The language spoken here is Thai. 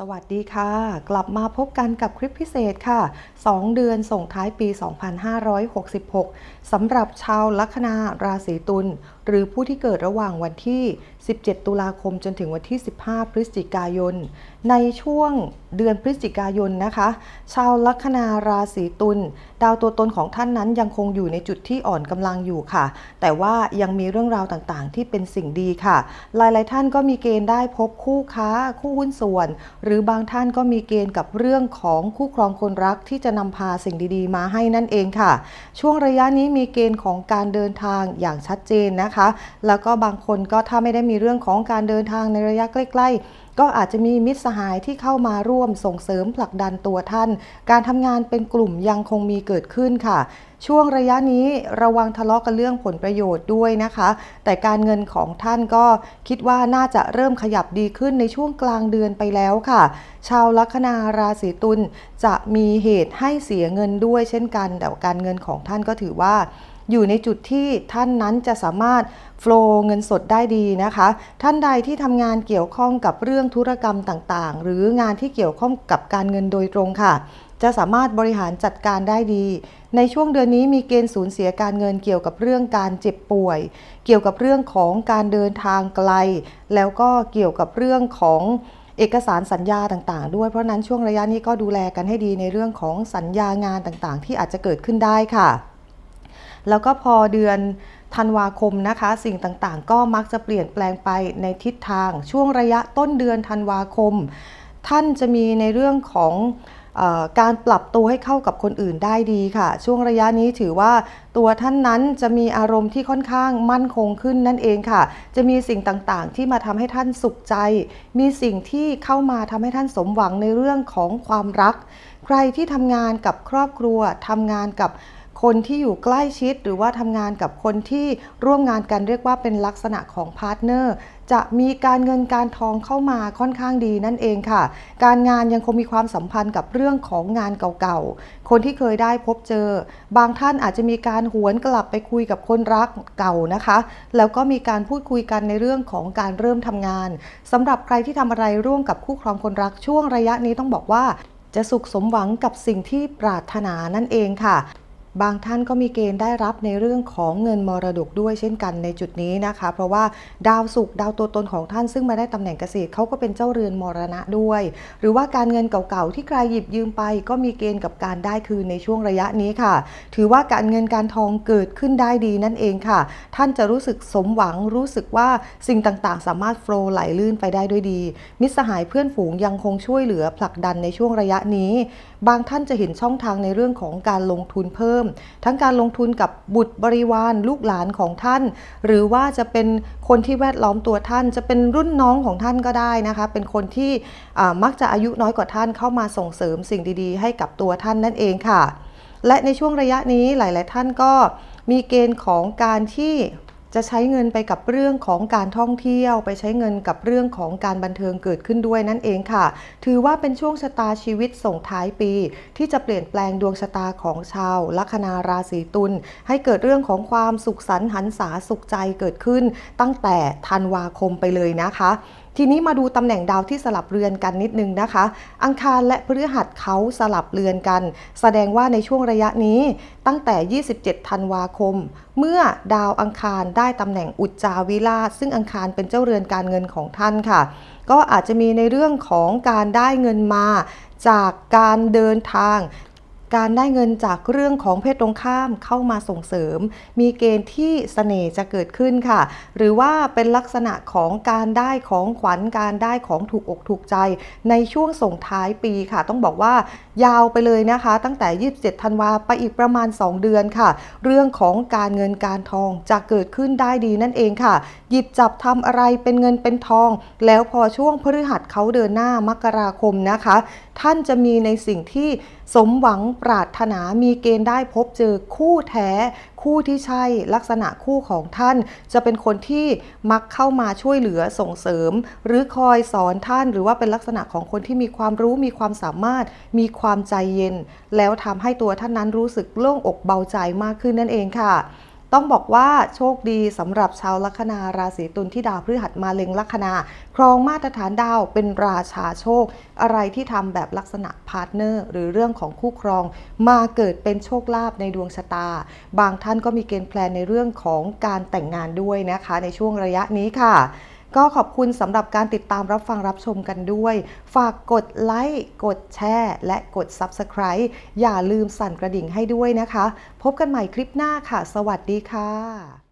สวัสดีค่ะ กลับมาพบกันกับคลิปพิเศษค่ะ 2 เดือนส่งท้ายปี 2566 สำหรับชาวลัคนาราศีตุล หรือผู้ที่เกิดระหว่างวันที่ 17 ตุลาคมจนถึงวันที่ 15 พฤศจิกายน ในช่วงเดือนพฤศจิกายนนะคะ ชาวลัคนาราศีตุลดาวตัวตนของท่านนั้นยังคงอยู่ในจุดที่อ่อนกำลังอยู่ค่ะ แต่ว่ายังมีเรื่องราวต่างๆ ที่เป็นสิ่งดีค่ะ หลายๆท่านก็มีเกณฑ์ได้พบคู่ค้า คู่หุ้นส่วน หรือบางท่านก็มีเกณฑ์กับเรื่องของคู่ครองคนรักที่จะนำพาสิ่งดีๆ มาให้นั่นเองค่ะ ช่วงระยะนี้มีเกณฑ์ของการเดินทางอย่างชัดเจนนะคะแล้วก็บางคนก็ถ้าไม่ได้มีเรื่องของการเดินทางในระยะใกล้ๆ ก็อาจจะมีมิตรสหายที่เข้ามาร่วมส่งเสริมผลักดันตัวท่าน การทำงานเป็นกลุ่มยังคงมีเกิดขึ้นค่ะ ช่วงระยะนี้ระวังทะเลาะกันเรื่องผลประโยชน์ด้วยนะคะ แต่การเงินของท่านก็คิดว่าน่าจะเริ่มขยับดีขึ้นในช่วงกลางเดือนไปแล้วค่ะ ชาวลัคนาราศีตุลจะมีเหตุให้เสียเงินด้วยเช่นกัน แต่การเงินของท่านก็ถือว่า อยู่ในจุดที่ท่านนั้นจะสามารถโฟลว์เงินสดได้ดีนะคะ ท่านใดที่ทำงานเกี่ยวข้องกับเรื่องธุรกรรมต่างๆ หรืองานที่เกี่ยวข้องกับการเงินโดยตรงค่ะ จะสามารถบริหารจัดการได้ดี ในช่วงเดือนนี้มีเกณฑ์สูญเสียการเงินเกี่ยวกับเรื่องการเจ็บป่วย เกี่ยวกับเรื่องของการเดินทางไกล แล้วก็เกี่ยวกับเรื่องของเอกสารสัญญาต่างๆ ด้วยเพราะนั้นช่วงระยะนี้ก็ดูแลกันให้ดีในเรื่องของสัญญางานต่างๆ ที่อาจจะเกิดขึ้นได้ค่ะ แล้วก็พอเดือนธันวาคมนะคะ สิ่งต่างๆ ก็มักจะเปลี่ยนแปลงไปในทิศทาง ช่วงระยะต้นเดือนธันวาคม ท่านจะมีในเรื่องของอการปรับตัวให้เข้ากับคนอื่นได้ดีค่ะ ช่วงระยะนี้ถือว่าตัวท่านนั้นจะมีอารมณ์ที่ค่อนข้างมั่นคงขึ้นนั่นเองค่ะ จะมีสิ่งต่างๆ ที่มาทำให้ท่านสุขใจ มีสิ่งที่เข้ามาทำให้ท่านสมหวังในเรื่องของความรัก ใครที่ทำงานกับครอบครัวทำงานกับ คนที่อยู่ใกล้ชิดหรือว่าทำงานกับคนที่ร่วมงานกันเรียกว่าเป็นลักษณะของพาร์ทเนอร์จะมีการเงินการทองเข้ามาค่อนข้างดีนั่นเองค่ะ การงานยังคงมีความสัมพันธ์กับเรื่องของงานเก่าๆ คนที่เคยได้พบเจอ บางท่านอาจจะมีการหวนกลับไปคุยกับคนรักเก่านะคะ แล้วก็มีการพูดคุยกันในเรื่องของการเริ่มทำงานสำหรับใครที่ทำอะไรร่วมกับคู่ครองคนรักช่วงระยะนี้ต้องบอกว่า จะสุขสมหวังกับสิ่งที่ปรารถนานั่นเองค่ะ บางท่านก็มีเกณฑ์ได้รับในเรื่องของเงินมรดกด้วยเช่นกันในจุดนี้นะคะ เพราะว่าดาวศุกดาวตัวตนของท่านซึ่งมาได้ตำแหน่งเกษตรเขาก็เป็นเจ้าเรือนมรณะด้วย หรือว่าการเงินเก่าๆที่ใครหยิบยืมไป ก็มีเกณฑ์กับการได้คืนในช่วงระยะนี้ค่ะ ถือว่าการเงินการทองเกิดขึ้นได้ดีนั่นเองค่ะ ท่านจะรู้สึกสมหวังรู้สึกว่าสิ่งต่างๆ สามารถโฟล์ไหลลื่นไปได้ด้วยดี มิตรสหายเพื่อนฝูงยังคงช่วยเหลือผลักดันในช่วงระยะนี้ บางท่านจะเห็นช่องทางในเรื่องของการลงทุนเพิ่มทั้งการลงทุนกับบุตรบริวารลูกหลานของท่าน หรือว่าจะเป็นคนที่แวดล้อมตัวท่าน จะเป็นรุ่นน้องของท่านก็ได้นะคะ เป็นคนที่มักจะอายุน้อยกว่าท่านเข้ามาส่งเสริมสิ่งดีๆ ให้กับตัวท่านนั่นเองค่ะ และในช่วงระยะนี้หลาย ๆ ท่านก็มีเกณฑ์ของการที่ จะใช้เงินไปกับเรื่องของการท่องเที่ยว ไปใช้เงินกับเรื่องของการบันเทิงเกิดขึ้นด้วยนั่นเองค่ะ ถือว่าเป็นช่วงชะตาชีวิตส่งท้ายปี ที่จะเปลี่ยนแปลงดวงชะตาของชาวลัคนาราศีตุลให้เกิดเรื่องของความสุขสันต์หันษาสุขใจเกิดขึ้น ตั้งแต่ธันวาคมไปเลยนะคะ ทีนี้มาดูตำแหน่งดาวที่สลับเรือนกันนิดนึงนะคะ อังคารและพฤหัสเขาสลับเรือนกัน แสดงว่าในช่วงระยะนี้ตั้งแต่ 27 ธันวาคม เมื่อดาวอังคารได้ตำแหน่งอุจจาวิลาซึ่งอังคารเป็นเจ้าเรือนการเงินของท่านค่ะ ก็อาจจะมีในเรื่องของการได้เงินมาจากการเดินทาง การได้เงินจากเรื่องของเพศตรงข้ามเข้ามาส่งเสริม มีเกณฑ์ที่เสน่ห์จะเกิดขึ้นค่ะ หรือว่าเป็นลักษณะของการได้ของขวัญการได้ของถูกอกถูกใจ ในช่วงส่งท้ายปีค่ะ ต้องบอกว่ายาวไปเลยนะคะ ตั้งแต่ 27 ธันวาไปอีกประมาณ 2 เดือนค่ะ เรื่องของการเงินการทองจะเกิดขึ้นได้ดีนั่นเองค่ะ หยิบจับทำอะไรเป็นเงินเป็นทอง แล้วพอช่วงพฤหัสเขาเดินหน้ามกราคมนะคะ ท่านจะมีในสิ่งที่สมหวังปรารถนามีเกณฑ์ได้พบเจอคู่แท้ คู่ที่ใช่ลักษณะคู่ของท่าน จะเป็นคนที่มักเข้ามาช่วยเหลือส่งเสริม หรือคอยสอนท่านหรือว่าเป็นลักษณะของคนที่มีความรู้มีความสามารถ มีความใจเย็น แล้วทำให้ตัวท่านนั้นรู้สึกโล่งอกเบาใจมากขึ้นนั่นเองค่ะ ต้องบอกว่าโชคดีสำหรับชาวลัคนาราศีตุลที่ดาวพฤหัสมาเล็งลัคนา ครองมาตรฐานดาวเป็นราชาโชค อะไรที่ทำแบบลักษณะพาร์ทเนอร์ หรือเรื่องของคู่ครอง มาเกิดเป็นโชคลาภในดวงชะตา บางท่านก็มีเกณฑ์แพลนในเรื่องของการแต่งงานด้วยนะคะ ในช่วงระยะนี้ค่ะ ก็ขอบคุณสำหรับการติดตามรับฟังรับชมกันด้วย ฝากกดไลค์กดแชร์ และกด Subscribe อย่าลืมสั่นกระดิ่งให้ด้วยนะคะ พบกันใหม่คลิปหน้าค่ะ สวัสดีค่ะ